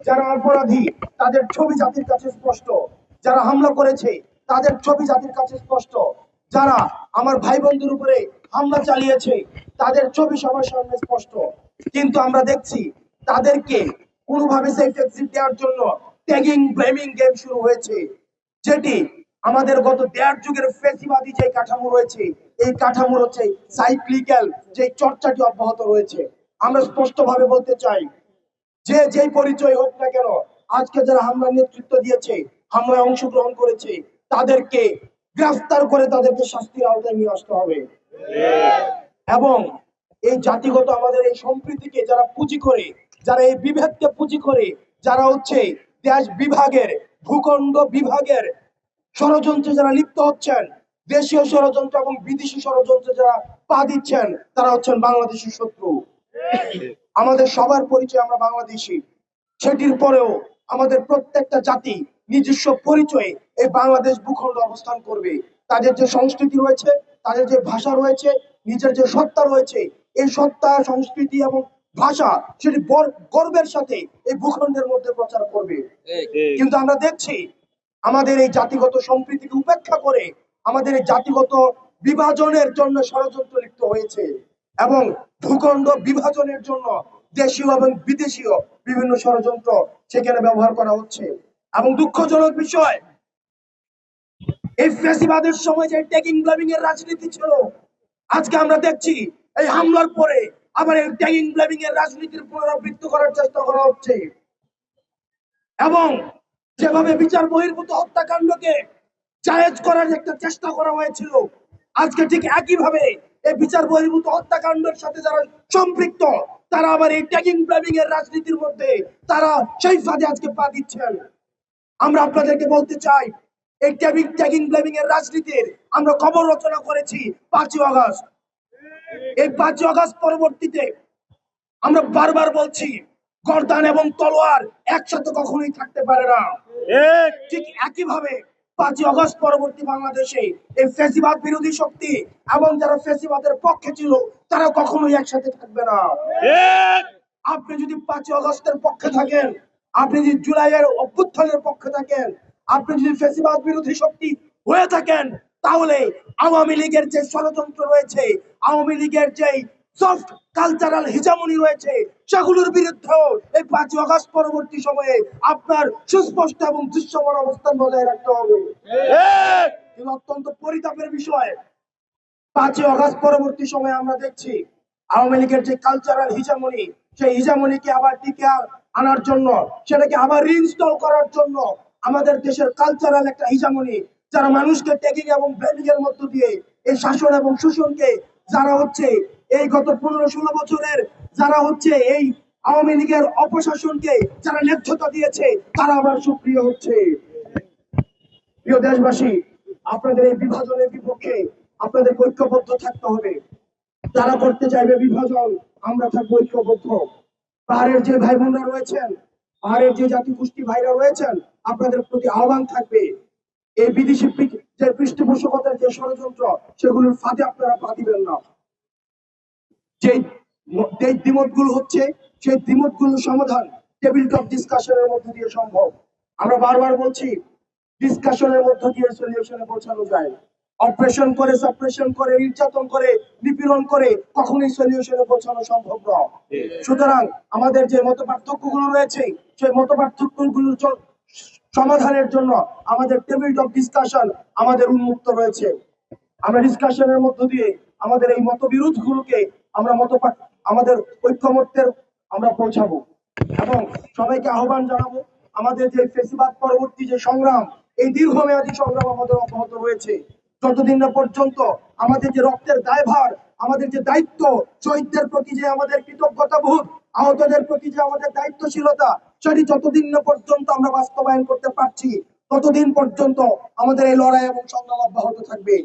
যারা অপরাধী, তাদের ছবি জাতির কাছে স্পষ্ট। যারা হামলা করেছে, তাদের ছবি জাতির কাছে স্পষ্ট। যারা আমার ভাই বন্ধুর উপরে হামলা চালিয়েছে, তাদের ছবি সবার সামনে স্পষ্ট। কিন্তু আমরা দেখছি, তাদেরকে কোনোভাবে সেফ এক্সিট দেওয়ার জন্য ট্যাগিং ব্লেমিং গেম শুরু হয়েছে। যেটি আমাদের গত দেড় যুগের ফেসিবাদী যে কাঠামো রয়েছে, এই কাঠামোর হচ্ছে সাইক্লিক্যাল যে চর্চাটি অব্যাহত রয়েছে। আমরা স্পষ্টভাবে বলতে চাই যে যেই পরিচয় হোক না কেন, আজকে যারা হামলার নেতৃত্ব দিয়েছে, হামলায় অংশগ্রহণ করেছে, তাদেরকে গ্রেফতার করে তাদেরকে শাস্তির আওতায় নিয়ে আসতে হবে। এবং এই জাতিগত আমাদের এই সম্প্রীতিকে যারা পুঁজি করে, যারা এই বিভেদকে পুঁজি করে, যারা হচ্ছে দেশ বিভাগের, ভূখণ্ড বিভাগের ষড়যন্ত্রে যারা লিপ্ত হচ্ছেন, দেশীয় ষড়যন্ত্র এবং বিদেশি ষড়যন্ত্রে যারা পা দিচ্ছেন, তারা হচ্ছেন বাংলাদেশের শত্রু। আমাদের সবার পরিচয় আমরা বাংলাদেশি। সেটির পরেও আমাদের প্রত্যেকটা জাতি নিজস্ব পরিচয়ে এই বাংলাদেশ ভূখণ্ড অবস্থান করবে। তাদের যে সংস্কৃতি রয়েছে, তাদের যে ভাষা রয়েছে, নিজের যে সত্তা রয়েছে, এই সত্তা, সংস্কৃতি এবং ভাষা সেটি বর- গর্বের সাথে এই ভূখণ্ডের মধ্যে প্রচার করবে। কিন্তু আমরা দেখছি আমাদের এই জাতিগত সম্প্রীতিকে উপেক্ষা করে আমাদের এই জাতিগত বিভাজনের জন্য ষড়যন্ত্র লিপ্ত হয়েছে। এবং ভূখণ্ড বিভাজনের জন্য দেশীয় এবং বিদেশীয় বিভিন্ন ষড়যন্ত্র সেখানে ব্যবহার করা হচ্ছে। এবং দুঃখজনক বিষয়, এই ফ্যাসিবাদের সময় যে ট্যাগিং ব্লেমিং এর রাজনীতি ছিল, আজকে আমরা দেখছি এই হামলার পরে আবার এই ট্যাগিং ব্লেমিং এর রাজনীতির পুনরাবৃত্তি করার চেষ্টা করা হচ্ছে। এবং যেভাবে বিচার বহির্ভূত হত্যাকাণ্ডকে জায়েজ করার একটা চেষ্টা করা হয়েছিল, আজকে ঠিক একইভাবে এই বিচার বহির্ভূত হত্যাকাণ্ডের সাথে যারা সম্পৃক্ত তারা আবার এই ট্যাগিং ব্লেমিং এর রাজনীতির মধ্যে তারা সেই ফাঁদে আজকে পা দিচ্ছেন। আমরা আপনাদেরকে বলতে চাই এই ট্যাগিং ট্যাগিং ব্লেমিং এর রাজনীতির আমরা খবর রচনা করেছি পাঁচই আগস্ট। এই পাঁচই আগস্ট পরবর্তীতে আমরা বারবার বলছি গর্দান এবং তলোয়ার একসাথে কখনোই থাকতে পারে না। ঠিক একইভাবে পাঁচই অগস্ট পরবর্তী বাংলাদেশে এই ফেসিবাদ বিরোধী শক্তি এবং যারা ফেসিবাদের পক্ষে ছিল তারা কখনোই একসাথে থাকবে না। আপনি যদি পাঁচই আগস্টের পক্ষে থাকেন আপনি যদি জুলাইয়ের অভ্যুত্থানের পক্ষে থাকেন আপনি যদি ফেসিবাদ বিরোধী শক্তি হয়ে থাকেন তাহলে আওয়ামী লীগের যে ষড়যন্ত্র রয়েছে আওয়ামী লীগের যে সফট কালচারাল হিজামনি রয়েছে। সেগুলোর বিরুদ্ধেও এই পাঁচই আগস্ট পরবর্তী সময়ে আপনার সুস্পষ্ট এবং দৃশ্যমান অবস্থান বজায় রাখতে হবে। কিন্তু অত্যন্ত পরিতাপের বিষয়। পাঁচই আগস্ট পরবর্তী সময়ে আমরা দেখছি আওয়ামী লীগের যে কালচারাল হিজামনি সেই হিজামনিকে আবার টিকে আনার জন্য সেটাকে আবার রিইনস্টল করার জন্য আমাদের দেশের কালচারাল একটা হিজামনি যারা মানুষকে ট্যাগিং এবং ব্লেমিং এর মধ্য দিয়ে এই শাসন এবং শোষণকে যারা হচ্ছে এই গত পনেরো ষোলো বছরের যারা হচ্ছে এই আওয়ামী লীগের অপশাসনকে যারা ন্যায্যতা দিয়েছে, তারা আবার সক্রিয় হচ্ছে। প্রিয় দেশবাসী, আপনাদের এই বিভাজনের বিপক্ষে আপনাদের ঐক্যবদ্ধ থাকতে হবে। যারা করতে চাইবে বিভাজন, আমরা থাকব ঐক্যবদ্ধ। পাহাড়ের যে ভাই বোনরা রয়েছেন, পাহাড়ের যে জাতি গোষ্ঠী ভাইরা রয়েছেন, আপনাদের প্রতি আহ্বান থাকবে। এই বিদেশি যে পৃষ্ঠপোষকতার যে ষড়যন্ত্র, সেগুলোর ফাঁদে আপনারা পা দিবেন না। যে যে দ্বিমতগুলো হচ্ছে, সেই দ্বিমতগুলোর সমাধান টেবিল টপ ডিসকাশনের মধ্যে দিয়ে সম্ভব। আমরা বারবার বলছি ডিসকাশনের মধ্য দিয়ে সলিউশনে পৌঁছানো যায়। অপারেশন করে সাপ্রেশন করে, নির্যাতন করে, নিপীড়ন করে, কখনোই সলিউশনে পৌঁছানো সম্ভব না সুতরাং আমাদের যে মত পার্থক্যগুলো রয়েছে, সেই মত পার্থক্যগুলোর সমাধানের জন্য আমাদের টেবিল টপ ডিসকাশন আমাদের উন্মুক্ত রয়েছে। আমরা ডিসকাশনের মধ্য দিয়ে আমাদের এই মতবিরোধ গুলোকে আমরা মত আমাদের ঐক্যমত্যের আমরা পৌঁছাবো। এবং সবাইকে আহ্বান জানাব, আমাদের যে ফেসিবাদ পরবর্তী যে সংগ্রাম, এই দীর্ঘমেয়াদী সংগ্রাম আমাদের অব্যাহত রয়েছে। যতদিন না পর্যন্ত আমাদের যে রক্তের দায়ভার, আমাদের যে দায়িত্ব, শহীদদের প্রতি যে আমাদের কৃতজ্ঞতা বোধ আহতদের প্রতি যে আমাদের দায়িত্বশীলতা, সেটি যতদিন না পর্যন্ত আমরা বাস্তবায়ন করতে পারছি, ততদিন পর্যন্ত আমাদের এই লড়াই এবং সংগ্রাম অব্যাহত থাকবে।